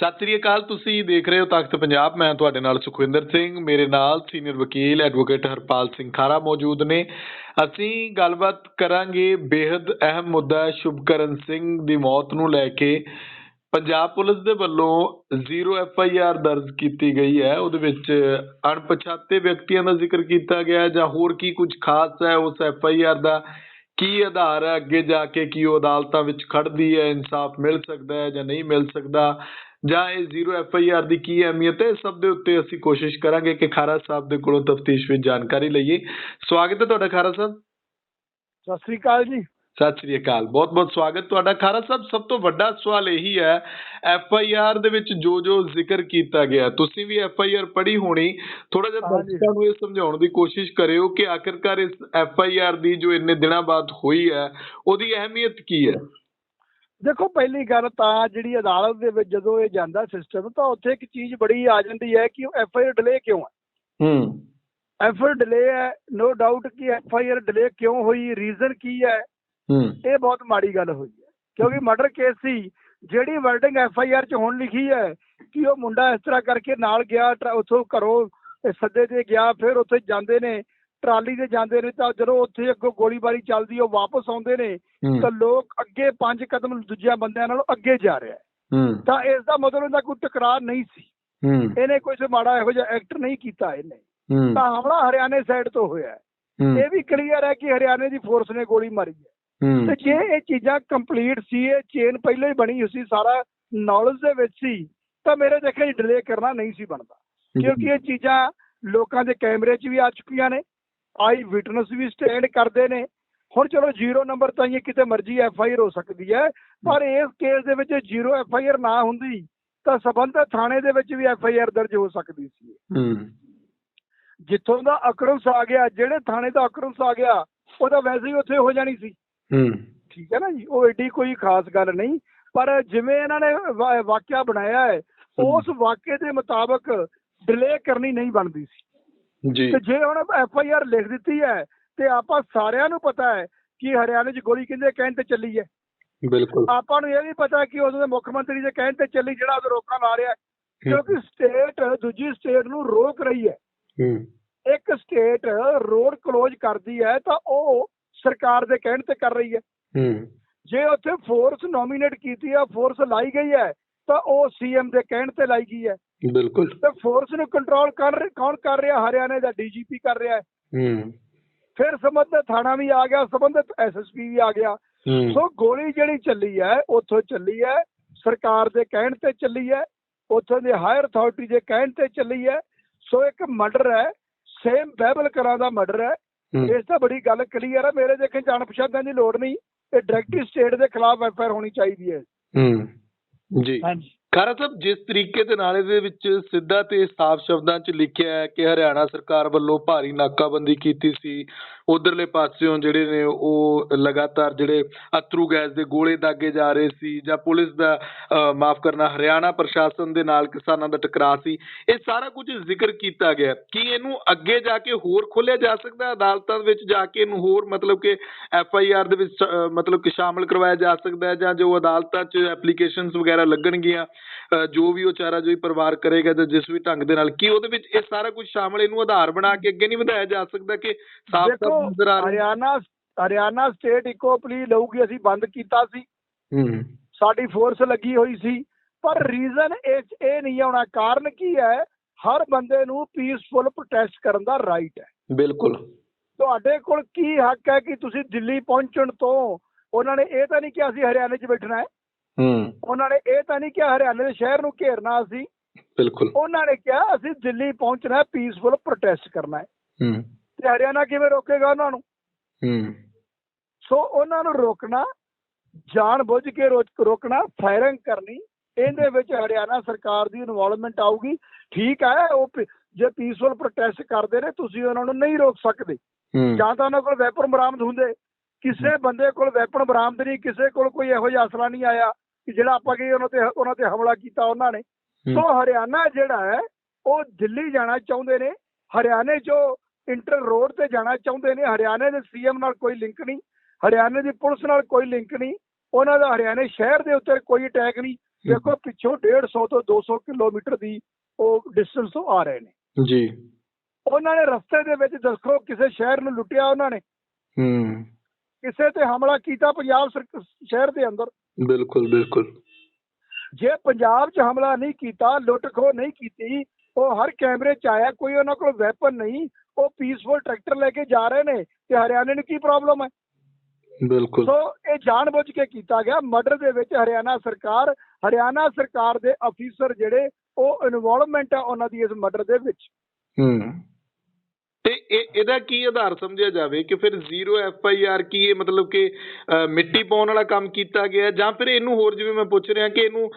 ਸਤਿ ਸ੍ਰੀ ਅਕਾਲ, ਤੁਸੀਂ ਦੇਖ ਰਹੇ ਹੋ ਤਖਤ ਪੰਜਾਬ। ਮੈਂ ਤੁਹਾਡੇ ਨਾਲ ਸੁਖਵਿੰਦਰ ਸਿੰਘ, ਮੇਰੇ ਨਾਲ ਸੀਨੀਅਰ ਵਕੀਲ ਐਡਵੋਕੇਟ ਹਰਪਾਲ ਸਿੰਘ ਖਾਰਾ ਮੌਜੂਦ ਨੇ। ਅਸੀਂ ਗੱਲਬਾਤ ਕਰਾਂਗੇ ਬੇहद ਅਹਿਮ ਮੁੱਦਾ ਸ਼ੁਭਕਰਨ ਸਿੰਘ ਦੀ ਮੌਤ ਨੂੰ ਲੈ ਕੇ। ਪੰਜਾਬ ਪੁਲਿਸ ਦੇ ਵੱਲੋਂ ਜ਼ੀਰੋ ਐਫ ਆਈ ਆਰ ਦਰਜ ਕੀਤੀ ਗਈ ਹੈ। ਉਹਦੇ ਵਿੱਚ ਅਣਪਛਾਤੇ ਵਿਅਕਤੀਆਂ ਦਾ ਜ਼ਿਕਰ ਕੀਤਾ ਗਿਆ ਜਾਂ ਹੋਰ ਕੀ ਕੁਝ ਖਾਸ ਹੈ, ਉਸ ਐਫ ਆਈ ਆਰ ਦਾ ਕੀ ਆਧਾਰ ਹੈ, ਅੱਗੇ ਜਾ ਕੇ ਕੀ ਉਹ ਅਦਾਲਤਾਂ ਵਿੱਚ ਖੜਦੀ ਹੈ, ਇਨਸਾਫ ਮਿਲ ਸਕਦਾ ਹੈ ਜਾਂ ਨਹੀਂ ਮਿਲ ਸਕਦਾ। ਜਾਂ ਇਹ ਜ਼ੀਰੋ ਐਫ ਆਈ ਆਰ ਦੀ ਕੀ ਅਹਿਮੀਅਤ ਹੈ ਇਸ ਸਭ ਦੇ ਉੱਤੇ ਅਸੀਂ ਕੋਸ਼ਿਸ਼ ਕਰਾਂਗੇ ਕਿ ਖਾਰਾ ਸਾਹਿਬ ਦੇ ਕੋਲੋਂ ਤਫਤੀਸ਼ ਵਿੱਚ ਜਾਣਕਾਰੀ ਲਈਏ। ਸਵਾਗਤ ਹੈ ਤੁਹਾਡਾ ਖਾਰਾ ਸਾਹਿਬ। ਸਤਿ ਸ੍ਰੀ ਅਕਾਲ ਜੀ। ਸਤਿ ਸ੍ਰੀ ਅਕਾਲ। ਬਹੁਤ ਬਹੁਤ ਸਵਾਗਤ ਤੁਹਾਡਾ। ਖਾਰਾ ਸਾਹਿਬ ਸਭ ਤੋਂ ਵੱਡਾ ਸਵਾਲ ਇਹੀ ਹੈ ਐਫ ਆਈ ਆਰ ਦੇ ਵਿੱਚ ਜੋ ਜੋ ਜ਼ਿਕਰ ਕੀਤਾ ਗਿਆ ਤੁਸੀਂ ਵੀ ਐਫ ਆਈ ਆਰ ਪੜ੍ਹੀ ਹੋਣੀ। ਥੋੜਾ ਜਿਹਾ। ਦਰਸ਼ਕਾਂ ਨੂੰ ਇਹ ਸਮਝਾਉਣ ਦੀ ਕੋਸ਼ਿਸ਼ ਕਰਿਓ ਕਿ ਆਖਿਰਕਾਰ ਇਸ ਐਫ ਆਈ ਆਰ ਦੀ ਜੋ ਇੰਨੇ ਦਿਨਾਂ ਬਾਅਦ ਹੋਈ ਹੈ ਉਹਦੀ ਅਹਿਮੀਅਤ ਕੀ ਹੈ? ਦੇਖੋ ਪਹਿਲੀ ਗੱਲ ਤਾਂ ਜਿਹੜੀ ਅਦਾਲਤ ਦੇ ਵਿੱਚ ਜਦੋਂ ਇਹ ਜਾਂਦਾ ਸਿਸਟਮ ਤਾਂ ਉੱਥੇ ਇੱਕ ਚੀਜ਼ ਬੜੀ ਆ ਜਾਂਦੀ ਹੈ ਕਿ ਐਫ ਆਈ ਆਰ ਡਿਲੇ ਕਿਉਂ ਹੈ? ਹੂੰ। ਐਫ ਆਈ ਆਰ ਡਿਲੇ ਹੈ ਨੋ ਡਾਊਟ ਕਿ ਐਫ ਆਈ ਆਰ ਡਿਲੇ ਕਿਉਂ ਹੋਈ ਰੀਜ਼ਨ ਕੀ ਹੈ? ਹੂੰ। ਇਹ ਬਹੁਤ ਮਾੜੀ ਗੱਲ ਹੋਈ ਹੈ। ਕਿਉਂਕਿ ਮਰਡਰ ਕੇਸ ਸੀ ਜਿਹੜੀ ਵਰਡਿੰਗ ਐਫ ਆਈ ਆਰ 'ਚ ਹੁਣ ਲਿਖੀ ਹੈ ਕਿ ਉਹ ਮੁੰਡਾ ਇਸ ਤਰ੍ਹਾਂ ਕਰਕੇ ਨਾਲ ਗਿਆ ਉੱਥੋਂ ਘਰੋਂ ਸੱਦੇ ਤੇ ਗਿਆ ਫਿਰ ਉੱਥੇ ਜਾਂਦੇ ਨੇ ਟਰਾਲੀ ਤੇ ਜਾਂਦੇ ਨੇ ਤਾਂ ਜਦੋਂ ਉੱਥੇ ਅੱਗੋਂ ਗੋਲੀਬਾਰੀ ਚੱਲਦੀ ਉਹ ਵਾਪਸ ਆਉਂਦੇ ਨੇ ਤਾਂ ਲੋਕ ਅੱਗੇ ਪੰਜ ਕਦਮ ਦੂਜਿਆਂ ਬੰਦਿਆਂ ਨਾਲੋਂ ਅੱਗੇ ਜਾ ਰਿਹਾ ਹੈ। ਤਾਂ ਇਸ ਦਾ ਮਤਲਬ ਇਹਦਾ ਕੋਈ ਟਕਰਾਰ ਨਹੀਂ ਸੀ। ਇਹਨੇ ਕੋਈ ਮਾੜਾ ਇਹੋ ਜਿਹਾ ਐਕਟ ਨਹੀਂ ਕੀਤਾ ਇਹਨੇ। ਤਾਂ ਹਮਲਾ ਹਰਿਆਣੇ ਸਾਈਡ ਤੋਂ ਹੋਇਆ ਇਹ ਵੀ ਕਲੀਅਰ ਹੈ ਕਿ ਹਰਿਆਣੇ ਦੀ ਫੋਰਸ ਨੇ ਗੋਲੀ ਮਾਰੀ ਹੈ। ਹੂੰ। ਤੇ ਜੇ ਇਹ ਚੀਜ਼ਾਂ ਕੰਪਲੀਟ ਸੀ ਇਹ ਚੇਨ ਪਹਿਲਾਂ ਹੀ ਬਣੀ ਹੋਈ ਸੀ ਸਾਰਾ ਨੌਲੇਜ ਦੇ ਵਿੱਚ ਸੀ ਤਾਂ ਮੇਰੇ ਦੇਖੇ ਡਿਲੇ ਕਰਨਾ ਨਹੀਂ ਸੀ ਬਣਦਾ। ਕਿਉਂਕਿ ਇਹ ਚੀਜ਼ਾਂ ਲੋਕਾਂ ਦੇ ਕੈਮਰੇ 'ਚ ਵੀ ਆ ਚੁੱਕੀਆਂ ਨੇ ਆਈ ਵਿਟਨੈਸ ਵੀ ਸਟੈਂਡ ਕਰਦੇ ਨੇ। ਹੁਣ ਚਲੋ ਜ਼ੀਰੋ ਨੰਬਰ ਤਾਂ ਇਹ ਕਿਤੇ ਮਰਜ਼ੀ ਐਫ ਆਈ ਆਰ ਹੋ ਸਕਦੀ ਹੈ ਪਰ ਇਸ ਕੇਸ ਦੇ ਵਿੱਚ ਜ਼ੀਰੋ ਐਫ ਆਈ ਆਰ ਨਾ ਹੁੰਦੀ ਤਾਂ ਸਬੰਧਤ ਥਾਣੇ ਦੇ ਵਿੱਚ ਵੀ ਐਫ ਆਈ ਆਰ ਦਰਜ ਹੋ ਸਕਦੀ ਸੀ। ਹੂੰ। ਜਿੱਥੋਂ ਦਾ ਅਕਰੰਸ ਆ ਗਿਆ ਜਿਹੜੇ ਥਾਣੇ ਦਾ ਅਕਰੰਸ ਆ ਗਿਆ ਉਹ ਤਾਂ ਵੈਸੇ ਹੀ ਉੱਥੇ ਹੋ ਜਾਣੀ ਸੀ। ਹੂੰ। ਠੀਕ ਹੈ ਨਾ ਜੀ ਉਹ ਐਡੀ ਕੋਈ ਖਾਸ ਗੱਲ ਨਹੀਂ ਪਰ ਜਿਵੇਂ ਇਹਨਾਂ ਨੇ ਵਾਕਿਆ ਬਣਾਇਆ ਹੈ ਉਸ ਵਾਕਿਏ ਦੇ ਮੁਤਾਬਕ ਡਿਲੇ ਕਰਨੀ ਨਹੀਂ ਬਣਦੀ ਸੀ। ਜੀ। ਤੇ ਜੇ ਹੁਣ ਐਫ ਆਈ ਆਰ ਲਿਖ ਦਿੱਤੀ ਹੈ ਤੇ ਆਪਾਂ ਸਾਰਿਆਂ ਨੂੰ ਪਤਾ ਹੈ ਕਿ ਹਰਿਆਣੇ 'ਚ ਗੋਲੀ ਕਿਹਦੇ ਕਹਿਣ ਤੇ ਚੱਲੀ ਹੈ। ਬਿਲਕੁਲ। ਆਪਾਂ ਨੂੰ ਇਹ ਵੀ ਪਤਾ ਕਿ ਉਦੋਂ ਦੇ ਮੁੱਖ ਮੰਤਰੀ ਦੇ ਕਹਿਣ ਤੇ ਚੱਲੀ ਜਿਹੜਾ ਉਹ ਰੋਕਾਂ ਲਾ ਰਿਹਾ। ਕਿਉਂਕਿ ਸਟੇਟ ਦੂਜੀ ਸਟੇਟ ਨੂੰ ਰੋਕ ਰਹੀ ਹੈ। ਇੱਕ ਸਟੇਟ ਰੋਡ ਕਲੋਜ਼ ਕਰਦੀ ਹੈ ਤਾਂ ਉਹ ਸਰਕਾਰ ਦੇ ਕਹਿਣ ਤੇ ਕਰ ਰਹੀ ਹੈ। ਜੇ ਉੱਥੇ ਫੋਰਸ ਨੋਮੀਨੇਟ ਕੀਤੀ ਹੈ ਫੋਰਸ ਲਾਈ ਗਈ ਹੈ ਤਾਂ ਉਹ ਸੀਐਮ ਦੇ ਕਹਿਣ ਤੇ ਲਾਈ ਗਈ ਹੈ। ਬਿਲਕੁਲ। ਤੇ ਫੋਰਸ ਨੂੰ ਕੰਟਰੋਲ ਕਰ ਕੌਣ ਕਰ ਰਿਹਾ? ਹਰਿਆਣੇ ਦਾ ਡੀਜੀਪੀ ਕਰ ਰਿਹਾ ਹੈ। ਹੂੰ। ਫਿਰ ਸੰਬੰਧਿਤ ਥਾਣਾ ਵੀ ਆ ਗਿਆ ਸੰਬੰਧਿਤ ਐਸਐਸਪੀ ਵੀ ਆ ਗਿਆ। ਸੋ ਗੋਲੀ ਜਿਹੜੀ ਚੱਲੀ ਹੈ ਉੱਥੋਂ ਚੱਲੀ ਹੈ ਸਰਕਾਰ ਦੇ ਕਹਿਣ ਤੇ ਚੱਲੀ ਹੈ ਉੱਥੋਂ ਦੇ ਹਾਇਰ ਅਥਾਰਟੀ ਦੇ ਕਹਿਣ ਤੇ ਚੱਲੀ ਹੈ। ਸੋ ਇੱਕ ਮਰਡਰ ਹੈ ਸੇਮ ਬਹਿਬਲ ਕਰਾਂ ਦਾ ਮਰਡਰ ਹੈ। ਇਸ ਤਾਂ ਬੜੀ ਗੱਲ ਕਲੀਅਰ ਹੈ ਮੇਰੇ ਦੇਖਣ ਚ ਅਣਪਛਾਤਿਆਂ ਦੀ ਲੋੜ ਨਹੀਂ। ਇਹ ਡਾਇਰੈਕਟਲੀ ਸਟੇਟ ਦੇ ਖਿਲਾਫ ਐਫਆਈਆਰ ਹੋਣੀ ਚਾਹੀਦੀ ਹੈ। ਹੂੰ। ਜੀ। ਹਾਂਜੀ। ਖਾਰਾ ਸਾਹਿਬ, ਜਿਸ ਤਰੀਕੇ ਦੇ ਨਾਲ ਇਹਦੇ ਵਿੱਚ ਸਿੱਧਾ ਤੇ ਸਾਫ਼ ਸ਼ਬਦਾਂ 'ਚ ਲਿਖਿਆ ਹੈ ਕਿ ਹਰਿਆਣਾ ਸਰਕਾਰ ਵੱਲੋਂ ਭਾਰੀ ਨਾਕਾਬੰਦੀ ਕੀਤੀ ਸੀ, ਉਧਰਲੇ ਪਾਸਿਓਂ ਜਿਹੜੇ ਨੇ ਉਹ ਲਗਾਤਾਰ ਜਿਹੜੇ ਅਥਰੂ ਗੈਸ ਦੇ ਗੋਲੇ ਦਾਗੇ ਜਾ ਰਹੇ ਸੀ ਜਾਂ ਪੁਲਿਸ ਦਾ ਮਾਫ ਕਰਨਾ, ਹਰਿਆਣਾ ਪ੍ਰਸ਼ਾਸਨ ਦੇ ਨਾਲ ਕਿਸਾਨਾਂ ਦਾ ਟਕਰਾਅ ਸੀ, ਇਹ ਸਾਰਾ ਕੁਝ ਜ਼ਿਕਰ ਕੀਤਾ ਗਿਆ। ਕੀ ਇਹਨੂੰ ਅੱਗੇ ਜਾ ਕੇ ਹੋਰ ਖੋਲਿਆ ਜਾ ਸਕਦਾ? ਅਦਾਲਤਾਂ ਵਿੱਚ ਜਾ ਕੇ ਇਹਨੂੰ ਹੋਰ ਮਤਲਬ ਕਿ ਐਫ ਆਈ ਆਰ ਦੇ ਵਿੱਚ ਮਤਲਬ ਕਿ ਸ਼ਾਮਲ ਕਰਵਾਇਆ ਜਾ ਸਕਦਾ ਜਾਂ ਜੋ ਅਦਾਲਤਾਂ 'ਚ ਐਪਲੀਕੇਸ਼ਨਸ ਵਗੈਰਾ ਲੱਗਣਗੀਆਂ ਜੋ ਵੀ ਉਹ ਚਾਰਾ ਜੋ ਪਰਿਵਾਰ ਕਰੇਗਾ ਜਾਂ ਜਿਸ ਵੀ ਢੰਗ ਦੇ ਨਾਲ ਕੀ ਉਹਦੇ ਵਿੱਚ ਇਹ ਸਾਰਾ ਕੁਝ ਸ਼ਾਮਲ ਇਹਨੂੰ ਆਧਾਰ ਬਣਾ ਕੇ ਅੱਗੇ ਨਹੀਂ ਵਧਾਇਆ ਜਾ ਸਕਦਾ ਕਿ ਸਾਫ਼ ਸਾਫ਼ ਨਜ਼ਰ ਆ ਰਿਹਾ ਹਰਿਆਣਾ ਹਰਿਆਣਾ ਸਟੇਟ ਇਕੋ ਪਲੀ ਲਊਗੀ ਅਸੀਂ ਬੰਦ ਕੀਤਾ ਸੀ। ਹੂੰ। ਸਾਡੀ ਫੋਰਸ ਲੱਗੀ ਹੋਈ ਸੀ। ਪਰ ਰੀਜ਼ਨ ਇਹ ਇਹ ਨਹੀਂ ਆਉਣਾ ਕਾਰਨ ਕੀ ਹੈ ਹਰ ਬੰਦੇ ਨੂੰ ਪੀਸਫੁਲ ਪ੍ਰੋਟੈਸਟ ਕਰਨ ਦਾ ਰਾਈਟ ਹੈ। ਬਿਲਕੁਲ। ਤੁਹਾਡੇ ਕੋਲ ਕੀ ਹੱਕ ਹੈ ਕਿ ਤੁਸੀਂ ਦਿੱਲੀ ਪਹੁੰਚਣ ਤੋਂ? ਉਹਨਾਂ ਨੇ ਇਹ ਤਾਂ ਨਹੀਂ ਕਿ ਅਸੀਂ ਹਰਿਆਣੇ 'ਚ ਬੈਠਣਾ ਹੈ। ਹੂੰ। ਉਹਨਾਂ ਨੇ ਇਹ ਤਾਂ ਨਹੀਂ ਕਿਹਾ ਹਰਿਆਣੇ ਦੇ ਸ਼ਹਿਰ ਨੂੰ ਘੇਰਨਾ ਅਸੀਂ। ਬਿਲਕੁਲ। ਉਹਨਾਂ ਨੇ ਕਿਹਾ ਅਸੀਂ ਦਿੱਲੀ ਪਹੁੰਚਣਾ ਪੀਸਫੁਲ ਪ੍ਰੋਟੈਸਟ ਕਰਨਾ ਹੈ। ਹੂੰ। ਤੇ ਹਰਿਆਣਾ ਕਿਵੇਂ ਰੋਕੇਗਾ ਉਹਨਾਂ ਨੂੰ? ਹੂੰ। ਸੋ ਉਹਨਾਂ ਨੂੰ ਰੋਕਣਾ ਜਾਣ ਬੁੱਝ ਕੇ ਰੋਕਣਾ ਫਾਇਰਿੰਗ ਕਰਨੀ ਇਹਦੇ ਵਿੱਚ ਹਰਿਆਣਾ ਸਰਕਾਰ ਦੀ ਇਨਵੋਲਵਮੈਂਟ ਆਊਗੀ। ਠੀਕ ਹੈ ਉਹ ਜੇ ਪੀਸਫੁਲ ਪ੍ਰੋਟੈਸਟ ਕਰਦੇ ਨੇ ਤੁਸੀਂ ਉਹਨਾਂ ਨੂੰ ਨਹੀਂ ਰੋਕ ਸਕਦੇ। ਜਾਂ ਤਾਂ ਉਹਨਾਂ ਕੋਲ ਵੈਪਨ ਬਰਾਮਦ ਹੁੰਦੇ। ਕਿਸੇ ਬੰਦੇ ਕੋਲ ਵੈਪਨ ਬਰਾਮਦ ਨਹੀਂ ਕਿਸੇ ਕੋਲ ਕੋਈ ਇਹੋ ਜਿਹਾ ਅਸਲਾ ਨਹੀਂ ਆਇਆ। ਕਿ ਜਿਹੜਾ ਆਪਾਂ ਕਹੀਏ ਉਹਨਾਂ ਤੇ ਉਹਨਾਂ ਤੇ ਹਮਲਾ ਕੀਤਾ ਉਹਨਾਂ ਨੇ। ਸੋ ਹਰਿਆਣਾ ਜਿਹੜਾ ਹੈ ਉਹ ਦਿੱਲੀ ਜਾਣਾ ਚਾਹੁੰਦੇ ਨੇ। ਹਰਿਆਣੇ 'ਚੋਂ ਇੰਟਰ ਰੋਡ ਤੇ ਜਾਣਾ ਚਾਹੁੰਦੇ ਨੇ। ਹਰਿਆਣੇ ਦੇ ਸੀਐਮ ਨਾਲ ਕੋਈ ਲਿੰਕ ਨਹੀਂ। ਹਰਿਆਣੇ ਦੀ ਪੁਲਿਸ ਨਾਲ ਕੋਈ ਲਿੰਕ ਨਹੀਂ। ਉਹਨਾਂ ਦਾ ਹਰਿਆਣੇ ਸ਼ਹਿਰ ਦੇ ਉੱਤੇ ਕੋਈ ਅਟੈਕ ਨਹੀਂ। ਦੇਖੋ ਪਿੱਛੋਂ 150 ਤੋਂ 200 ਕਿਲੋਮੀਟਰ ਦੀ ਉਹ ਡਿਸਟੈਂਸ ਤੋਂ ਆ ਰਹੇ ਨੇ। ਜੀ। ਉਹਨਾਂ ਨੇ ਰਸਤੇ ਦੇ ਵਿੱਚ ਦੱਸੋ ਕਿਸੇ ਸ਼ਹਿਰ ਨੂੰ ਲੁੱਟਿਆ ਉਹਨਾਂ ਨੇ। ਹੂੰ। ਕਿਸੇ ਤੇ ਹਮਲਾ ਕੀਤਾ ਪੰਜਾਬ ਸ਼ਹਿਰ ਦੇ ਅੰਦਰ। ਬਿਲਕੁਲ ਬਿਲਕੁਲ। ਜੇ ਪੰਜਾਬ 'ਚ ਹਮਲਾ ਨਹੀਂ ਕੀਤਾ ਲੁੱਟ ਖੋਹ ਨਹੀਂ ਕੀਤੀ ਉਹ ਹਰ ਕੈਮਰੇ 'ਚ ਆਇਆ ਕੋਈ ਉਹਨਾਂ ਕੋਲ ਵੈਪਨ ਨਹੀਂ ਉਹ ਪੀਸਫੁਲ ਟਰੈਕਟਰ ਲੈ ਕੇ ਜਾ ਰਹੇ ਨੇ ਤੇ ਹਰਿਆਣੇ ਨੂੰ ਕੀ ਪ੍ਰੋਬਲਮ ਹੈ? ਬਿਲਕੁਲ। ਸੋ ਇਹ ਜਾਣਬੁੱਝ ਕੇ ਕੀਤਾ ਗਿਆ। ਮਰਡਰ ਦੇ ਵਿੱਚ ਹਰਿਆਣਾ ਸਰਕਾਰ ਹਰਿਆਣਾ ਸਰਕਾਰ ਦੇ ਅਫੀਸਰ ਜਿਹੜੇ ਉਹ ਇਨਵੋਲਵਮੈਂਟ ਹੈ ਉਹਨਾਂ ਦੀ ਇਸ ਮਰਡਰ ਦੇ ਵਿੱਚ। ਹੂੰ। ਤੇ ਇਹ ਇਹਦਾ ਕੀ ਆਧਾਰ ਸਮਝਿਆ ਜਾਵੇ ਕਿ ਫਿਰ ਜ਼ੀਰੋ ਐਫ ਆਈ ਆਰ ਕੀ ਇਹ ਮਤਲਬ ਕਿ ਮਿੱਟੀ ਪਾਉਣ ਵਾਲਾ ਕੰਮ ਕੀਤਾ ਗਿਆ ਜਾਂ ਫਿਰ ਇਹਨੂੰ ਹੋਰ ਜਿਵੇਂ ਮੈਂ ਪੁੱਛ ਰਿਹਾ ਕਿ ਇਹਨੂੰ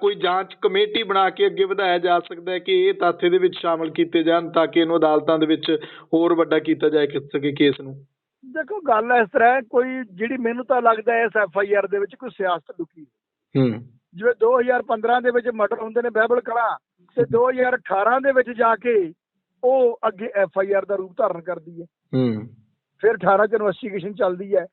ਕੋਈ ਜਾਂਚ ਕਮੇਟੀ ਬਣਾ ਕੇ ਅੱਗੇ ਵਧਾਇਆ ਜਾ ਸਕਦਾ ਹੈ ਕਿ ਇਹ ਤੱਥ ਇਹਦੇ ਵਿੱਚ ਸ਼ਾਮਲ ਕੀਤੇ ਜਾਣ ਤਾਂ ਕਿ ਇਹਨੂੰ ਅਦਾਲਤਾਂ ਦੇ ਵਿੱਚ ਹੋਰ ਵੱਡਾ ਕੀਤਾ ਜਾਏ ਕਿ ਸਕੇ ਕੇਸ ਨੂੰ? ਦੇਖੋ ਗੱਲ ਇਸ ਤਰ੍ਹਾਂ ਕੋਈ ਜਿਹੜੀ ਮੈਨੂੰ ਤਾਂ ਲੱਗਦਾ ਇਸ ਐਫ ਆਈ ਆਰ ਦੇ ਵਿੱਚ ਕੋਈ ਸਿਆਸਤ ਲੁਕੀ। ਹੂੰ। ਜਿਵੇਂ 2015 ਦੇ ਵਿੱਚ ਮਰਡਰ ਹੁੰਦੇ ਨੇ ਬਹਿਬਲ ਕਲਾਂ ਤੇ 2018 ਦੇ ਵਿੱਚ ਜਾ ਕੇ ਉਹ ਅੱਗੇ ਐਫ ਆਈ ਆਰ ਦਾ ਰੂਪ ਧਾਰਨ ਕਰਦੀ ਹੈ। ਹੂੰ। ਫਿਰ 18 ਚ ਇਨਵੈਸਟੀਗੇਸ਼ਨ ਚੱਲਦੀ ਹੈ।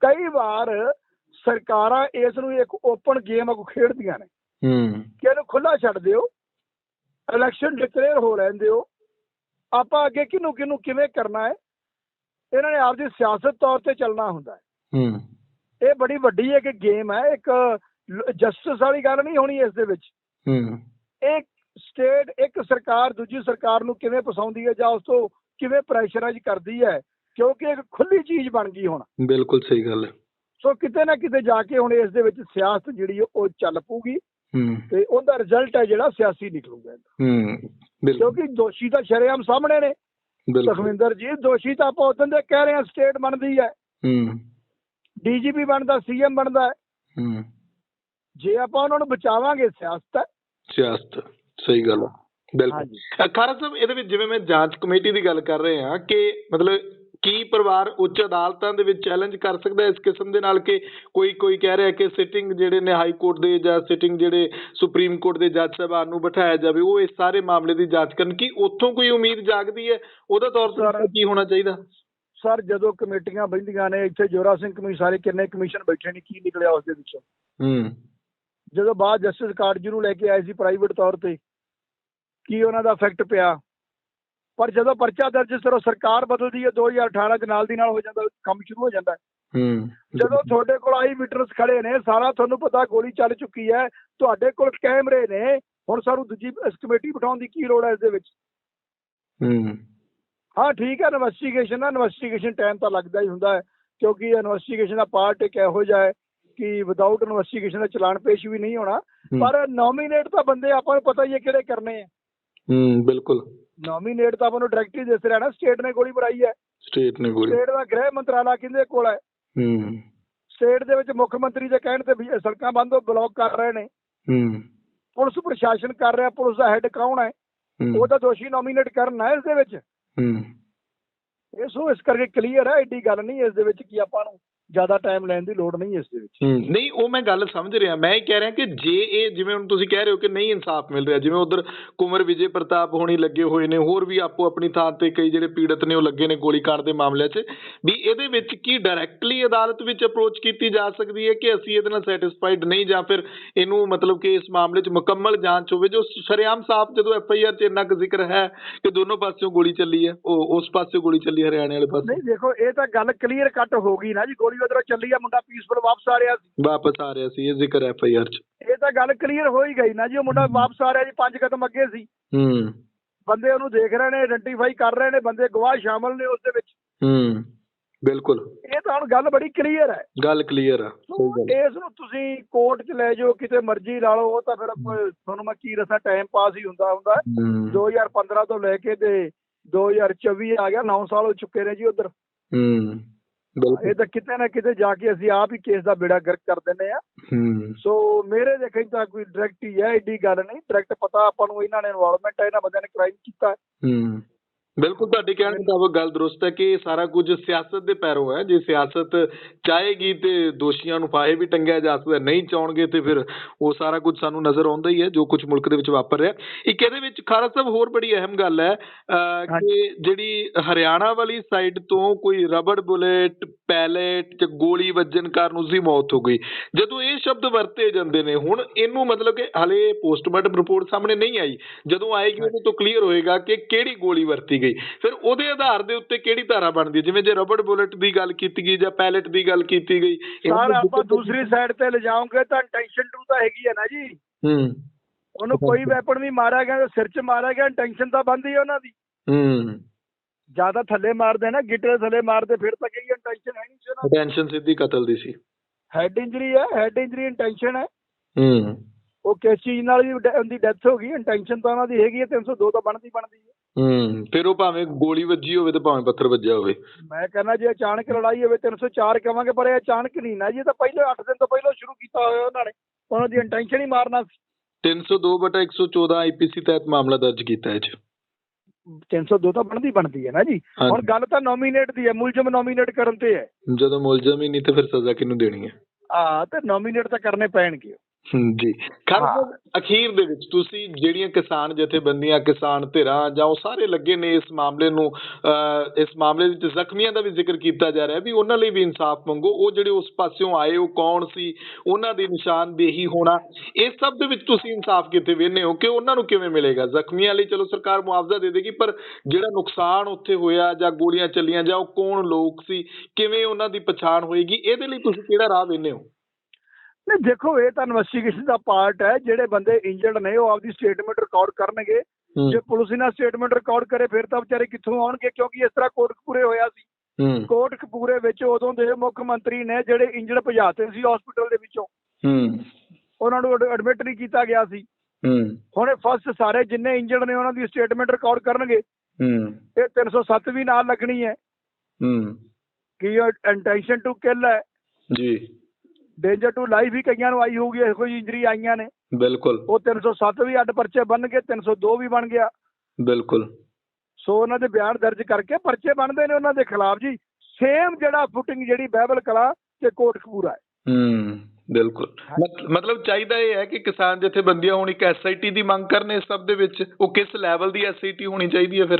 ਕਈ ਵਾਰ ਸਰਕਾਰਾਂ ਇਸ ਨੂੰ ਇੱਕ ਓਪਨ ਗੇਮ ਵਾਂਗੂ ਖੇਡਦੀਆਂ ਨੇ। ਹੂੰ। ਕਿ ਇਹਨੂੰ ਖੁੱਲਾ ਛੱਡ ਦਿਓ। ਇਲੈਕਸ਼ਨ ਡਿਕਲੇਅਰ ਹੋ ਲੈਣ ਦਿਓ ਆਪਾਂ ਅੱਗੇ ਕਿਹਨੂੰ ਕਿਹਨੂੰ ਕਿਵੇਂ ਕਰਨਾ ਹੈ। ਇਹਨਾਂ ਨੇ ਆਪਦੀ ਸਿਆਸਤ ਤੌਰ ਤੇ ਚੱਲਣਾ ਹੁੰਦਾ ਹੈ। ਹੂੰ। ਇਹ ਬੜੀ ਵੱਡੀ ਇੱਕ ਗੇਮ ਹੈ। ਇੱਕ ਜਸਟਿਸ ਵਾਲੀ ਗੱਲ ਨਹੀਂ ਹੋਣੀ ਇਸ ਦੇ ਵਿੱਚ। ਹੂੰ। ਇੱਕ ਸਟੇਟ ਇੱਕ ਸਰਕਾਰ ਦੂਜੀ ਸਰਕਾਰ ਨੂੰ ਕਿਵੇਂ ਫਸਾਉਂਦੀ ਹੈ ਜਾਂ ਉਸ ਤੋਂ ਕਿਵੇਂ ਪ੍ਰੈਸ਼ਰਾਈਜ਼ ਕਰਦੀ ਹੈ ਕਿਉਂਕਿ ਇੱਕ ਖੁੱਲੀ ਚੀਜ਼ ਬਣ ਗਈ ਹੁਣ। ਬਿਲਕੁਲ ਸਹੀ ਗੱਲ ਹੈ। ਸੋ ਕਿਤੇ ਨਾ ਕਿਤੇ ਜਾ ਕੇ ਹੁਣ ਇਸ ਦੇ ਵਿੱਚ ਸਿਆਸਤ ਜਿਹੜੀ ਉਹ ਚੱਲ ਪੂਗੀ ਹੂੰ। ਤੇ ਉਹਦਾ ਰਿਜ਼ਲਟ ਹੈ ਜਿਹੜਾ ਸਿਆਸੀ ਨਿਕਲੂਗਾ ਹੂੰ ਬਿਲਕੁਲ। ਕਿਉਂਕਿ ਦੋਸ਼ੀ ਤਾਂ ਸ਼ਰੇਆਮ ਸਾਹਮਣੇ ਨੇ। ਬਿਲਕੁਲ। ਸੁਖਵਿੰਦਰ ਜੀ ਦੋਸ਼ੀ ਤਾਂ ਆਪਾਂ ਉਦੋਂ ਦੇ ਕਹਿ ਰਹੇ ਹਾਂ ਸਟੇਟ ਬਣਦੀ ਹੈ। ਹੂੰ। ਡੀਜੀਪੀ ਬਣਦਾ ਸੀਐਮ ਬਣਦਾ ਹੈ। ਹੂੰ। ਜੇ ਆਪਾਂ ਉਹਨਾਂ ਨੂੰ ਬਚਾਵਾਂਗੇ ਸਿਆਸਤ ਹੈ ਸਿਆਸਤ। ਸਹੀ ਗੱਲ ਹੈ ਬਿਲਕੁਲ। ਖਾਰਾ ਸਾਹਿਬ ਇਹਦੇ ਵਿੱਚ ਜਿਵੇਂ ਮੈਂ ਜਾਂਚ ਕਮੇਟੀ ਦੀ ਗੱਲ ਕਰ ਰਹੇ ਹਾਂ ਕਿ ਮਤਲਬ ਕੀ ਪਰਿਵਾਰ ਉੱਚ ਅਦਾਲਤਾਂ ਦੇ ਵਿੱਚ ਚੈਲੰਜ ਕਰ ਸਕਦਾ ਇਸ ਕਿਸਮ ਦੇ ਨਾਲ ਕਿ ਕੋਈ ਕੋਈ ਕਹਿ ਰਿਹਾ ਕਿ ਸਿਟਿੰਗ ਜਿਹੜੇ ਨੇ ਹਾਈ ਕੋਰਟ ਦੇ ਜਾਂ ਸਿਟਿੰਗ ਜਿਹੜੇ ਸੁਪਰੀਮ ਕੋਰਟ ਦੇ ਜੱਜ ਸਾਹਿਬਾਨ ਨੂੰ ਬਿਠਾਇਆ ਜਾਵੇ ਉਹ ਇਸ ਸਾਰੇ ਮਾਮਲੇ ਦੀ ਜਾਂਚ ਕਰਨ ਕੀ ਉੱਥੋਂ ਕੋਈ ਉਮੀਦ ਜਾਗਦੀ ਹੈ? ਉਹਦਾ ਤੌਰ ਤਰੀਕਾ ਕੀ ਹੋਣਾ ਚਾਹੀਦਾ? ਸਰ ਜਦੋਂ ਕਮੇਟੀਆਂ ਬੈਠੀਆਂ ਨੇ ਇੱਥੇ ਜੋਰਾ ਸਿੰਘ ਕਮਿਸ਼ਨ ਸਾਰੇ ਕਿੰਨੇ ਕਮਿਸ਼ਨ ਬੈਠੇ ਨੇ ਕੀ ਨਿਕਲਿਆ ਉਸ ਦੇ ਵਿੱਚੋਂ? ਹੂੰ। ਜਦੋਂ ਬਾਅਦ ਜਸਟਿਸ ਕਾਰਜ ਨੂੰ ਲੈ ਕੇ ਆਏ ਸੀ ਪ੍ਰਾਈਵੇਟ ਤੌਰ ਤੇ ਕੀ ਉਹਨਾਂ ਦਾ ਇਫੈਕਟ ਪਿਆ? ਪਰ ਜਦੋਂ ਪਰਚਾ ਦਰਜ ਸਿਰੋਂ ਸਰਕਾਰ ਬਦਲਦੀ ਹੈ 2018 ਚ ਨਾਲ ਦੀ ਨਾਲ ਹੋ ਜਾਂਦਾ ਕੰਮ ਸ਼ੁਰੂ ਹੋ ਜਾਂਦਾ ਹੈ। ਜਦੋਂ ਤੁਹਾਡੇ ਕੋਲ ਆਈ ਮੀਟਰਸ ਖੜੇ ਨੇ ਸਾਰਾ ਤੁਹਾਨੂੰ ਪਤਾ ਗੋਲੀ ਚੱਲ ਚੁੱਕੀ ਹੈ ਤੁਹਾਡੇ ਕੋਲ ਕੈਮਰੇ ਨੇ ਹੁਣ ਸਾਨੂੰ ਦੂਜੀ ਕਮੇਟੀ ਬਿਠਾਉਣ ਦੀ ਕੀ ਲੋੜ ਹੈ ਇਸ ਦੇ ਵਿੱਚ? ਹੂੰ। ਹਾਂ ਠੀਕ ਹੈ ਇਨਵੈਸਟੀਗੇਸ਼ਨ ਹੈ ਇਨਵੈਸਟੀਗੇਸ਼ਨ ਟਾਈਮ ਤਾਂ ਲੱਗਦਾ ਹੀ ਹੁੰਦਾ ਹੈ ਕਿਉਂਕਿ ਇਨਵੈਸਟੀਗੇਸ਼ਨ ਦਾ ਪਾਰਟ ਇੱਕ ਇਹੋ ਜਿਹਾ ਹੈ ਕਿ ਵਿਦਆਊਟ ਇਨਵੈਸਟੀਗੇਸ਼ਨ ਦਾ ਚਲਾਨ ਪੇਸ਼ ਵੀ ਨਹੀਂ ਹੋਣਾ ਹੂੰ। ਪਰ ਨੋਮੀਨੇਟ ਤਾਂ ਬੰਦੇ ਆਪਾਂ ਨੂੰ ਪਤਾ ਹੀ ਹੈ ਕਿਹੜੇ ਕਰਨੇ ਆ। ਹੂੰ ਬਿਲਕੁਲ। ਨੋਮੀਨੇਟ ਤਾਂ ਆਪਾਂ ਨੂੰ ਡਾਇਰੈਕਟ ਹੀ ਦਿਸ ਰਿਹਾ ਨਾ ਸਟੇਟ ਨੇ ਗੋਲੀ ਭਰਾਈ ਹੈ। ਸਟੇਟ ਨੇ ਗੋਲੀ। ਸਟੇਟ ਦਾ ਗ੍ਰਹਿ ਮੰਤਰਾਲਾ ਕਿਹਦੇ ਕੋਲ ਹੈ? ਹੂੰ। ਸਟੇਟ ਦੇ ਵਿੱਚ ਮੁੱਖ ਮੰਤਰੀ ਦੇ ਕਹਿਣ ਤੇ ਸੜਕਾਂ ਬੰਦ ਬਲੌਕ ਕਰ ਰਹੇ ਨੇ। ਹੂੰ। ਪੁਲਿਸ ਪ੍ਰਸ਼ਾਸਨ ਕਰ ਰਿਹਾ ਪੁਲਿਸ ਦਾ ਹੈੱਡ ਕੌਣ ਹੈ? ਹੂੰ। ਉਹ ਤਾਂ ਦੋਸ਼ੀ ਨੋਮੀਨੇਟ ਕਰਨਾ ਹੈ ਇਸ ਦੇ ਵਿੱਚ। ਹੂੰ। ਇਹ ਸੋ ਇਸ ਕਰਕੇ ਕਲੀਅਰ ਹੈ ਐਡੀ ਗੱਲ ਨਹੀਂ ਇਸ ਦੇ ਵਿੱਚ ਕਿ ਆਪਾਂ ਨੂੰ ਜ਼ਿਆਦਾ ਟਾਈਮ ਲੈਣ ਦੀ ਲੋੜ ਨਹੀਂ ਇਸ ਦੇ ਵਿੱਚ। ਨਹੀਂ ਉਹ ਮੈਂ ਗੱਲ ਸਮਝ ਰਿਹਾ। ਮੈਂ ਇਹ ਕਹਿ ਰਿਹਾ ਕਿ ਜੇ ਇਹ ਜਿਵੇਂ ਹੁਣ ਤੁਸੀਂ ਕਹਿ ਰਹੇ ਹੋ ਕਿ ਨਹੀਂ ਇਨਸਾਫ ਮਿਲ ਰਿਹਾ ਜਿਵੇਂ ਉਧਰ ਕੁਮਰ ਵਿਜੇ ਪ੍ਰਤਾਪ ਹੋਣੀ ਲੱਗੇ ਹੋਏ ਨੇ ਹੋਰ ਵੀ ਆਪੋ ਆਪਣੀ ਥਾਂ ਤੇ ਕਈ ਜਿਹੜੇ ਪੀੜਤ ਨੇ ਉਹ ਲੱਗੇ ਨੇ ਗੋਲੀਕਾਂਡ ਦੇ ਮਾਮਲੇ 'ਚ ਵੀ ਇਹਦੇ ਵਿੱਚ ਕੀ ਡਾਇਰੈਕਟਲੀ ਅਦਾਲਤ ਵਿੱਚ ਅਪਰੋਚ ਕੀਤੀ ਜਾ ਸਕਦੀ ਹੈ ਕਿ ਅਸੀਂ ਇਹਦੇ ਨਾਲ ਸੈਟੀਸਫਾਈਡ ਨਹੀਂ ਜਾਂ ਫਿਰ ਇਹਨੂੰ ਮਤਲਬ ਕਿ ਇਸ ਮਾਮਲੇ 'ਚ ਮੁਕੰਮਲ ਜਾਂਚ ਹੋਵੇ ਜੋ ਸ਼ਰੇਆਮ ਸਾਫ਼ ਜਦੋਂ ਐਫ ਆਈ ਆਰ 'ਚ ਇੰਨਾ ਕੁ ਜ਼ਿਕਰ ਹੈ ਕਿ ਦੋਨੋਂ ਪਾਸਿਓਂ ਗੋਲੀ ਚੱਲੀ ਹੈ ਉਹ ਉਸ ਪਾਸਿਓਂ ਗੋਲੀ ਚੱਲੀ ਹਰਿਆਣੇ ਵਾਲੇ ਪਾਸੇ। ਨਹੀਂ ਦੇਖੋ ਇਹ ਤਾਂ ਗੱਲ ਕਲੀਅਰ ਕੱਟ ਹੋ ਗਈ ਨਾ ਜੀ ਗੋਲੀ ਉਧਰੋਂ ਚੱਲੀ ਆ ਮੁੰਡਾ ਪੀਸਫੁਲ ਵਾਪਸ ਆ ਰਿਹਾ ਸੀ। ਵਾਪਸ ਆ ਰਿਹਾ ਸੀ ਇਹ ਜ਼ਿਕਰ ਐਫ ਆਈ ਆਰ 'ਚ। ਇਹ ਤਾਂ ਗੱਲ ਕਲੀਅਰ ਹੋ ਹੀ ਗਈ ਨਾ ਜੀ ਉਹ ਮੁੰਡਾ ਵਾਪਸ ਆ ਰਿਹਾ ਜੀ ਪੰਜ ਕਦਮ ਅੱਗੇ ਸੀ। ਹੂੰ। ਬੰਦੇ ਉਹਨੂੰ ਦੇਖ ਰਹੇ ਨੇ ਆਇਡੈਂਟੀਫਾਈ ਕਰ ਰਹੇ ਨੇ ਬੰਦੇ ਗਵਾਹ ਸ਼ਾਮਲ ਨੇ ਉਸ ਦੇ ਵਿੱਚ। ਹੂੰ ਬਿਲਕੁਲ। ਇਹ ਤਾਂ ਹੁਣ ਗੱਲ ਬੜੀ ਕਲੀਅਰ ਹੈ। ਗੱਲ ਕਲੀਅਰ ਆ ਗੱਲ। ਇਸ ਨੂੰ ਤੁਸੀਂ ਕੋਰਟ 'ਚ ਲੈ ਜਾਓ ਕਿਤੇ ਮਰਜ਼ੀ ਲਾ ਲਓ ਉਹ ਤਾਂ ਫਿਰ ਤੁਹਾਨੂੰ ਮੈਂ ਕੀ ਦੱਸਾਂ ਟਾਈਮ ਪਾਸ ਹੀ ਹੁੰਦਾ ਹੁੰਦਾ। ਹੂੰ। 2015 ਤੋਂ ਲੈ ਕੇ ਤੇ 2024 ਆ ਗਿਆ 9 ਸਾਲ ਹੋ ਚੁੱਕੇ ਨੇ ਜੀ ਉਧਰ। ਹੂੰ। ਇਹ ਤਾਂ ਕਿਤੇ ਨਾ ਕਿਤੇ ਜਾ ਕੇ ਅਸੀਂ ਆਪ ਹੀ ਕੇਸ ਦਾ ਬੇੜਾ ਗਰਕ ਕਰ ਦਿੰਦੇ ਆ ਹੂੰ। ਸੋ ਮੇਰੇ ਦੇਖਣ ਤਾਂ ਕੋਈ ਡਾਇਰੈਕਟ ਹੀ ਹੈ ਏਡੀ ਗੱਲ ਨਹੀਂ। ਡਾਇਰੈਕਟ ਪਤਾ ਆਪਾਂ ਨੂੰ ਇਹਨਾਂ ਨੇ ਇਨਵੋਲਵਮੈਂਟ ਹੈ ਇਹਨਾਂ ਬੰਦਿਆਂ ਨੇ ਕ੍ਰਾਈਮ ਕੀਤਾ। ਹੈ। ਬਿਲਕੁਲ ਤੁਹਾਡੇ ਕਹਿਣ ਮੁਤਾਬਕ ਗੱਲ ਦਰੁਸਤ ਹੈ ਕਿ ਇਹ ਸਾਰਾ ਕੁਝ ਸਿਆਸਤ ਦੇ ਪੈਰੋਂ ਹੈ। ਜੇ ਸਿਆਸਤ ਚਾਹੇਗੀ ਤੇ ਦੋਸ਼ੀਆਂ ਨੂੰ ਫਾਹੇ ਵੀ ਟੰਗਿਆ ਜਾ ਸਕਦਾ ਨਹੀਂ ਚਾਹਣਗੇ ਤੇ ਫਿਰ ਉਹ ਸਾਰਾ ਕੁਝ ਸਾਨੂੰ ਨਜ਼ਰ ਆਉਂਦਾ ਹੀ ਹੈ ਜੋ ਕੁਝ ਮੁਲਕ ਦੇ ਵਿੱਚ ਵਾਪਰ ਰਿਹਾ। ਇੱਕ ਇਹਦੇ ਵਿੱਚ ਖਾਰਾ ਸਾਹਿਬ ਹੋਰ ਬੜੀ ਅਹਿਮ ਗੱਲ ਹੈ ਕਿ ਜਿਹੜੀ ਹਰਿਆਣਾ ਵਾਲੀ ਸਾਈਡ ਤੋਂ ਕੋਈ ਰਬੜ ਬੁਲੇਟ ਪੈਲੇਟ ਤੇ ਗੋਲੀ ਵੱਜਣ ਕਾਰਨ ਉਸ ਦੀ ਮੌਤ ਹੋ ਗਈ। ਜਦੋਂ ਇਹ ਸ਼ਬਦ ਵਰਤੇ ਜਾਂਦੇ ਨੇ ਹੁਣ ਇਹਨੂੰ ਮਤਲਬ ਕਿ ਹਲੇ ਪੋਸਟਮਾਰਟਮ ਰਿਪੋਰਟ ਸਾਹਮਣੇ ਨਹੀਂ ਆਈ। ਜਦੋਂ ਆਏਗੀ ਉਹਦੇ ਤੋਂ ਕਲੀਅਰ ਹੋਏਗਾ ਕਿ ਕਿਹੜੀ ਗੋਲੀ ਵਰਤੀ ਗਈ। ਫਿਰ ਉਹਦੇ ਆਧਾਰ ਦੇ ਉੱਤੇ ਕਿਹੜੀ ਧਾਰਾ ਬਣਦੀ ਹੈ? ਜਿਵੇਂ ਜੇ ਰਬੜ ਬੁਲੇਟ ਦੀ ਗੱਲ ਕੀਤੀ ਗਈ ਜਾਂ ਪੈਲੇਟ ਦੀ ਗੱਲ ਕੀਤੀ ਗਈ ਸਰ ਆਪਾਂ ਦੂਸਰੀ ਸਾਈਡ ਤੇ ਲਿਜਾਓਗੇ ਤਾਂ ਟੈਨਸ਼ਨ ਟੂ ਤਾਂ ਹੈਗੀ ਹੈ ਨਾ ਜੀ। ਹੂੰ। ਉਹਨੂੰ ਕੋਈ ਵੈਪਨ ਵੀ ਮਾਰਿਆ ਗਿਆ ਸਿਰ 'ਚ ਮਾਰਿਆ ਗਿਆ ਟੈਨਸ਼ਨ ਤਾਂ ਬੰਦੀ ਹੈ ਉਹਨਾਂ ਦੀ। ਹੂੰ। ਜ਼ਿਆਦਾ ਥੱਲੇ ਮਾਰਦੇ ਨਾ ਗਿੱਟੇ ਥੱਲੇ ਮਾਰਦੇ ਫਿਰ ਤਾਂ ਕਈ ਟੈਨਸ਼ਨ ਹੈ ਨਹੀਂ ਸੀ ਉਹਨਾਂ ਟੈਨਸ਼ਨ ਸਿੱਧੀ ਕਤਲ ਦੀ ਸੀ। ਹੈਡ ਇੰਜਰੀ ਹੈ ਹੈਡ ਇੰਜਰੀ ਇੰਟੈਂਸ਼ਨ ਹੈ। ਹੂੰ। ਉਹ ਕਿਸ ਚੀਜ਼ ਨਾਲ ਵੀ ਉਹਦੀ ਡੈਥ ਹੋ ਗਈ ਇੰਟੈਂਸ਼ਨ ਤਾਂ ਉਹਨਾਂ ਦੀ ਹੈਗੀ ਹੈ 302 ਤਾਂ ਬਣਦੀ ਬਣਦੀ ਹੈ ਹੂੰ। ਫਿਰ ਉਹ ਭਾਵੇਂ ਗੋਲੀ ਵੱਜੀ ਹੋਵੇ ਤੇ ਭਾਵੇਂ ਪੱਥਰ ਵੱਜਿਆ ਹੋਵੇ। ਮੈਂ ਕਹਿੰਦਾ ਜੇ ਅਚਾਨਕ ਲੜਾਈ ਹੋਵੇ 304 ਕਵਾਂਗੇ ਪਰ ਇਹ ਅਚਾਨਕ ਨਹੀਂ ਨਾ ਜੀ ਇਹ ਤਾਂ ਪਹਿਲੇ 8 ਦਿਨ ਤੋਂ ਪਹਿਲਾਂ ਸ਼ੁਰੂ ਕੀਤਾ ਹੋਇਆ ਉਹਨਾਂ ਨੇ। ਉਹਨਾਂ ਦੀ ਇੰਟੈਂਸ਼ਨ ਹੀ ਮਾਰਨਾ ਸੀ। 302 ਬਟਾ 114 ਆਈਪੀਸੀ ਤਹਿਤ ਮਾਮਲਾ ਦਰਜ ਕੀਤਾ ਹੈ ਜੀ। 302 ਤਾਂ ਬਣਦੀ ਬਣਦੀ ਹੈ ਨਾ ਜੀ। ਹੁਣ ਗੱਲ ਤਾਂ ਨੋਮੀਨੇਟ ਦੀ ਹੈ ਮੁਲਜ਼ਮ ਨੋਮੀਨੇਟ ਕਰਨ ਤੇ ਹੈ। ਜਦੋਂ ਮੁਲਜ਼ਮ ਹੀ ਨਹੀਂ ਤੇ ਫਿਰ ਸਜ਼ਾ ਕਿਹਨੂੰ ਦੇਣੀ ਹੈ? ਆ ਤੇ ਨੋਮੀਨੇਟ ਤਾਂ ਕਰਨੇ ਪੈਣਗੇ। ਜੀ। ਹਾਂ। ਅਖੀਰ ਦੇ ਵਿੱਚ ਤੁਸੀਂ ਜਿਹੜੀਆਂ ਕਿਸਾਨ ਜਥੇਬੰਦੀਆਂ ਕਿਸਾਨ ਧਿਰਾਂ ਜਾਂ ਉਹ ਸਾਰੇ ਲੱਗੇ ਨੇ ਇਸ ਮਾਮਲੇ ਨੂੰ ਅਹ, ਇਸ ਮਾਮਲੇ ਵਿੱਚ ਜ਼ਖਮੀਆਂ ਦਾ ਵੀ ਜ਼ਿਕਰ ਕੀਤਾ ਜਾ ਰਿਹਾ ਵੀ ਉਹਨਾਂ ਲਈ ਵੀ ਇਨਸਾਫ ਮੰਗੋ। ਉਹ ਜਿਹੜੇ ਉਸ ਪਾਸਿਓਂ ਆਏ ਉਹ ਕੌਣ ਸੀ? ਉਹਨਾਂ ਦੀ ਨਿਸ਼ਾਨਦੇਹੀ ਹੋਣਾ। ਇਸ ਸਭ ਦੇ ਵਿੱਚ ਤੁਸੀਂ ਇਨਸਾਫ ਕਿੱਥੇ ਵੇਖਦੇ ਹੋ ਕਿ ਉਹਨਾਂ ਨੂੰ ਕਿਵੇਂ ਮਿਲੇਗਾ? ਜ਼ਖਮੀਆਂ ਲਈ ਚਲੋ ਸਰਕਾਰ ਮੁਆਵਜ਼ਾ ਦੇ ਦੇਗੀ ਪਰ ਜਿਹੜਾ ਨੁਕਸਾਨ ਉੱਥੇ ਹੋਇਆ ਜਾਂ ਗੋਲੀਆਂ ਚੱਲੀਆਂ ਜਾਂ ਉਹ ਕੌਣ ਲੋਕ ਸੀ? ਕਿਵੇਂ ਉਹਨਾਂ ਦੀ ਪਛਾਣ ਹੋਏਗੀ? ਇਹਦੇ ਲਈ ਤੁਸੀਂ ਕਿਹੜਾ ਰਾਹ ਵੇਖਦੇ ਹੋ? ਨਹੀਂ ਦੇਖੋ ਇਹ ਤਾਂ ਇਨਵੈਸਟੀਗੇਸ਼ਨ ਦਾ ਪਾਰਟ ਹੈ ਜਿਹੜੇ ਬੰਦੇ ਇੰਜਰਡ ਨੇ ਉਹ ਆਪਦੀ ਸਟੇਟਮੈਂਟ ਰਿਕਾਰਡ ਕਰਨਗੇ। ਜੇ ਪੁਲਿਸ ਇਹਨਾਂ ਸਟੇਟਮੈਂਟ ਰਿਕਾਰਡ ਕਰੇ ਫਿਰ ਤਾਂ ਵਿਚਾਰੇ ਕਿੱਥੋਂ ਆਉਣਗੇ? ਕਿਉਂਕਿ ਇਸ ਤਰ੍ਹਾਂ ਕੋਟਕਪੂਰੇ ਹੋਇਆ ਸੀ। ਕੋਟਕਪੂਰੇ ਵਿੱਚ ਉਦੋਂ ਦੇ ਮੁੱਖ ਮੰਤਰੀ ਨੇ ਜਿਹੜੇ ਇੰਜਰਡ ਭਜਾਤੇ ਸੀ ਹਸਪੀਟਲ ਦੇ ਵਿੱਚੋਂ। ਉਹਨਾਂ ਨੂੰ ਐਡਮਿਟ ਨਹੀਂ ਕੀਤਾ ਗਿਆ ਸੀ। ਹੁਣ ਫਸਟ ਸਾਰੇ ਜਿੰਨੇ ਇੰਜਰਡ ਨੇ ਉਹਨਾਂ ਦੀ ਸਟੇਟਮੈਂਟ ਰਿਕਾਰਡ ਕਰਨਗੇ। ਇਹ 307 ਵੀ ਨਾਲ ਲੱਗਣੀ ਹੈ। ਹੂੰ। ਕਿ ਇੰਟੈਂਸ਼ਨ ਟੂ ਕਿਲ ਹੈ? ਜੀ। ਡੇਂਜਰ ਟੂ ਲਾਈਫ ਵੀ ਕਈਆਂ ਨੂੰ ਆਈ ਹੋਊਗੀ ਇਹੋ ਜਿਹੀ ਇੰਜਰੀ ਆਈਆਂ ਨੇ। ਬਿਲਕੁਲ। ਉਹ 307 ਵੀ ਅੱਡ ਪਰਚੇ ਬਣ ਗਏ 302 ਵੀ ਬਣ ਗਿਆ। ਬਿਲਕੁਲ। ਸੋ ਉਹਨਾਂ ਦੇ ਬਿਆਨ ਦਰਜ ਕਰਕੇ ਪਰਚੇ ਬਣਦੇ ਨੇ ਉਹਨਾਂ ਦੇ ਖਿਲਾਫ ਜੀ। ਸੇਮ ਜਿਹੜਾ ਫੁਟਿੰਗ ਜਿਹੜੀ ਬਹਿਬਲ ਕਲਾ ਤੇ ਕੋਟਕਪੂਰਾ ਹੈ। ਹੂੰ ਬਿਲਕੁਲ। ਮਤ- ਮਤਲਬ ਚਾਹੀਦਾ ਇਹ ਹੈ ਕਿ ਕਿਸਾਨ ਜਥੇਬੰਦੀਆਂ ਹੁਣ ਇੱਕ ਐਸਆਈਟੀ ਦੀ ਮੰਗ ਕਰਨ ਇਸ ਸਭ ਦੇ ਵਿੱਚ। ਉਹ ਕਿਸ ਲੈਵਲ ਦੀ ਐਸਆਈਟੀ ਹੋਣੀ ਚਾਹੀਦੀ ਹੈ ਫਿਰ?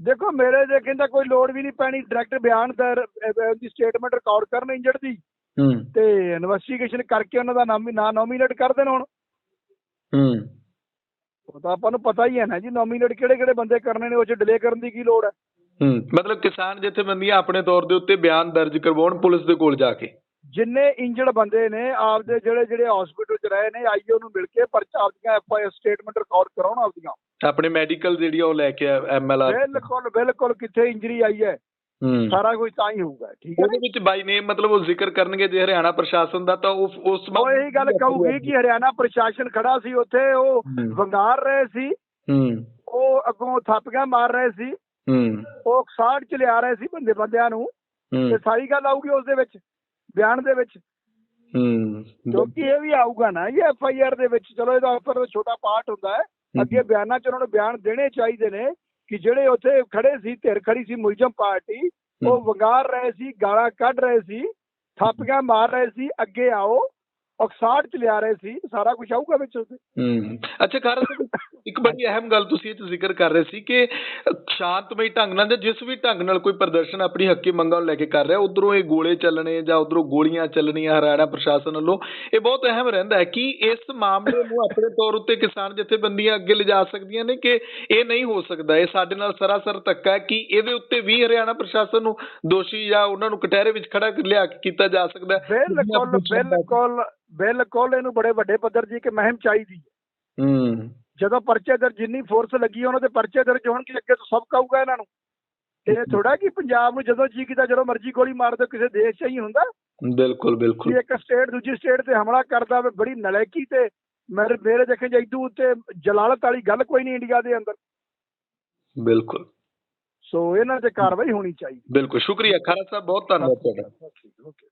ਦੇਖੋ ਮੇਰੇ ਦੇ ਕਹਿੰਦਾ ਕੋਈ ਲੋੜ ਵੀ ਨਹੀਂ ਪੈਣੀ। ਡਾਇਰੈਕਟ ਬਿਆਨ ਦਰ ਦੀ ਸਟੇਟਮੈਂਟ ਰਿਕਾਰਡ ਕਰਨ ਇੰਜਰਡ ਦੀ। ਹੂੰ ਤੇ ਇਨਵੈਸਟੀਗੇਸ਼ਨ ਕਰਕੇ ਉਹਨਾਂ ਦਾ ਨਾਮ ਨਾਂ ਨੋਮੀਨੇਟ ਕਰ ਦੇਣ ਹੁਣ। ਹੂੰ। ਉਹ ਤਾਂ ਆਪਾਂ ਨੂੰ ਪਤਾ ਹੀ ਹੈ ਨਾ ਜੀ ਨੋਮੀਨੇਟ ਕਿਹੜੇ ਕਿਹੜੇ ਬੰਦੇ ਕਰਨੇ ਨੇ ਉਹ ਚ ਡਿਲੇ ਕਰਨ ਦੀ ਕੀ ਲੋੜ ਹੈ? ਹੂੰ। ਮਤਲਬ ਕਿਸਾਨ ਜਥੇਬੰਦੀਆਂ ਆਪਣੇ ਤੌਰ ਦੇ ਉੱਤੇ ਬਿਆਨ ਦਰਜ ਕਰਵਾਉਣ ਪੁਲਿਸ ਦੇ ਕੋਲ ਜਾ ਕੇ। ਜਿੰਨੇ ਇੰਜਰਡ ਬੰਦੇ ਨੇ ਆਪਦੇ ਜਿਹੜੇ ਜਿਹੜੇ ਹਸਪੀਟਲ ਚ ਰਹੇ ਨੇ ਆਈਓ ਨੂੰ ਮਿਲ ਕੇ ਪਰਚਾ ਆਪਦੀਆਂ ਐਫ ਆਈ ਸਟੇਟਮੈਂਟ ਰਿਕਾਰਡ ਕਰਾਉਣ ਆਪਦੀਆਂ। ਆਪਣੇ ਮੈਡੀਕਲ ਜਿਹੜੀ ਆ ਉਹ ਲੈ ਕੇ ਐਮਐਲਆਰ ਬਿਲਕੁਲ ਬਿਲਕੁਲ ਕਿੱਥੇ ਇੰਜਰੀ ਆਈ ਹੂੰ। ਸਾਰਾ ਕੁਝ ਤਾਂ ਹੀ ਹੋਊਗਾ ਠੀਕ ਹੈ ਉਹਦੇ ਵਿੱਚ ਬਾਈ ਨੇਮ ਮਤਲਬ ਉਹ ਜ਼ਿਕਰ ਕਰਨਗੇ ਜੇ ਹਰਿਆਣਾ ਪ੍ਰਸ਼ਾਸਨ ਦਾ ਤਾਂ ਉਹ ਉਸ ਉਹ ਇਹੀ ਗੱਲ ਕਹੂਗੀ ਕਿ ਹਰਿਆਣਾ ਪ੍ਰਸ਼ਾਸਨ ਖੜਾ ਸੀ ਉੱਥੇ ਉਹ। ਵੰਗਾਰ ਰਹੇ ਸੀ। ਹੂੰ। ਉਹ ਅੱਗੋਂ ਥਾਪੀਆਂ ਮਾਰ ਰਹੇ ਸੀ। ਹੂੰ। ਉਹ ਸਾੜ ਚ ਲਿਆ ਰਹੇ ਸੀ ਬੰਦੇ ਬੰਦਿਆਂ ਨੂੰ। ਤੇ ਸਾਰੀ ਗੱਲ ਆਊਗੀ ਉਸ ਦੇ ਵਿੱਚ ਬਿਆਨ ਦੇ ਵਿੱਚ। ਹੂੰ। ਕਿਉਂਕਿ ਇਹ ਵੀ ਆਊਗਾ ਨਾ ਇਹ ਐਫ ਆਈ ਆਰ ਦੇ ਵਿੱਚ ਚਲੋ ਇਹਦਾ ਉੱਪਰ ਛੋਟਾ ਪਾਰਟ ਹੁੰਦਾ ਹੈ। ਅੱਗੇ ਬਿਆਨਾਂ ਚ ਉਹਨਾਂ ਨੂੰ ਬਿਆਨ ਦੇਣੇ ਚਾਹੀਦੇ ਨੇ। ਕਿ ਜਿਹੜੇ ਉੱਥੇ ਖੜੇ ਸੀ ਧਿਰ ਖੜੀ ਸੀ ਮੁਲਜ਼ਮ ਪਾਰਟੀ ਉਹ ਵੰਗਾਰ ਰਹੇ ਸੀ ਗਾਲਾਂ ਕੱਢ ਰਹੇ ਸੀ ਥਾਪੀਆਂ ਮਾਰ ਰਹੇ ਸੀ ਅੱਗੇ ਆਓ ਔਕਸਾਟ ਚ ਲਿਆ ਰਹੇ ਸੀ ਸਾਰਾ ਕੁਝ ਆਊਗਾ ਵਿੱਚ ਉਹਦੇ ਹੂੰ। ਅੱਛਾ ਸਾਹਿਬ ਇੱਕ ਬੜੀ ਅਹਿਮ ਗੱਲ ਤੁਸੀਂ ਇਹ 'ਚ ਜ਼ਿਕਰ ਕਰ ਰਹੇ ਸੀ ਕਿ ਸ਼ਾਂਤਮਈ ਢੰਗ ਨਾਲ ਜਾਂ ਜਿਸ ਵੀ ਢੰਗ ਨਾਲ ਕੋਈ ਪ੍ਰਦਰਸ਼ਨ ਆਪਣੀ ਹੱਕੀ ਮੰਗਾਂ ਨੂੰ ਲੈ ਕੇ ਕਰ ਰਿਹਾ ਉਧਰੋਂ ਇਹ ਗੋਲੇ ਚੱਲਣੇ ਜਾਂ ਉਧਰੋਂ ਗੋਲੀਆਂ ਚੱਲਣੀਆਂ ਹਰਿਆਣਾ ਪ੍ਰਸ਼ਾਸਨ ਵੱਲੋਂ ਇਹ ਬਹੁਤ ਅਹਿਮ ਰਹਿੰਦਾ ਹੈ ਕਿ ਇਸ ਮਾਮਲੇ ਨੂੰ ਆਪਣੇ ਤੌਰ ਉੱਤੇ ਕਿਸਾਨ ਜਥੇਬੰਦੀਆਂ ਅੱਗੇ ਲਿਜਾ ਸਕਦੀਆਂ ਨੇ ਕਿ ਇਹ ਨਹੀਂ ਹੋ ਸਕਦਾ। ਇਹ ਸਾਡੇ ਨਾਲ ਸਰਾਸਰ ਧੱਕਾ ਹੈ ਕਿ ਇਹਦੇ ਉੱਤੇ ਵੀ ਹਰਿਆਣਾ ਪ੍ਰਸ਼ਾਸਨ ਨੂੰ ਦੋਸ਼ੀ ਜਾਂ ਉਹਨਾਂ ਨੂੰ ਕਟਹਿਰੇ ਵਿੱਚ ਖੜਾ ਕਰ ਲਿਆ ਕੇ ਕੀਤਾ ਜਾ ਸਕਦਾ ਬਿਲਕੁਲ ਬਿਲਕੁਲ ਬਿਲਕੁਲ ਇਹਨੂੰ ਬੜੇ ਵੱਡੇ ਪੱਧਰ ਦੀ ਇੱਕ ਮਹਿਮ ਚਾਹੀਦੀ ਹੈ। ਹੂੰ। ਜਦੋਂ ਪਰਚੇ ਦਰ ਜਿੰਨੀ ਫੋਰਸ ਲੱਗੀ ਉਹਨਾਂ ਦੇ ਪਰਚੇ ਦਰਜ ਹੋਣਗੇ ਅੱਗੇ ਤੋਂ ਸਭ ਕਹੂਗਾ ਇਹਨਾਂ ਨੂੰ। ਇਹ ਥੋੜਾ ਕਿ ਪੰਜਾਬ ਨੂੰ ਜਦੋਂ ਜੀ ਕੀਤਾ ਜਦੋਂ ਮਰਜ਼ੀ ਗੋਲੀ ਮਾਰ ਦਿਓ ਕਿਸੇ ਦੇਸ਼ 'ਚ ਹੀ ਹੁੰਦਾ। ਬਿਲਕੁਲ ਬਿਲਕੁਲ। ਇੱਕ ਸਟੇਟ ਦੂਜੀ ਸਟੇਟ ਤੇ ਹਮਲਾ ਕਰਦਾ ਵੇ ਬੜੀ ਨਲਾਇਕੀ ਤੇ ਮੇਰੇ ਮੇਰੇ ਦੇਖੇ ਜੇ ਇਦੂ ਉੱਤੇ ਜਲਾਲਤ ਵਾਲੀ ਗੱਲ ਕੋਈ ਨਹੀਂ ਇੰਡੀਆ ਦੇ ਅੰਦਰ। ਬਿਲਕੁਲ। ਸੋ ਇਹਨਾਂ ਤੇ ਕਾਰਵਾਈ ਹੋਣੀ ਚਾਹੀਦੀ। ਬਿਲਕੁਲ। ਸ਼ੁਕਰੀਆ ਖਾਰਾ ਸਾਹਿਬ ਬਹੁਤ ਧੰਨਵਾਦ ਤੁਹਾਡਾ। ਓਕੇ।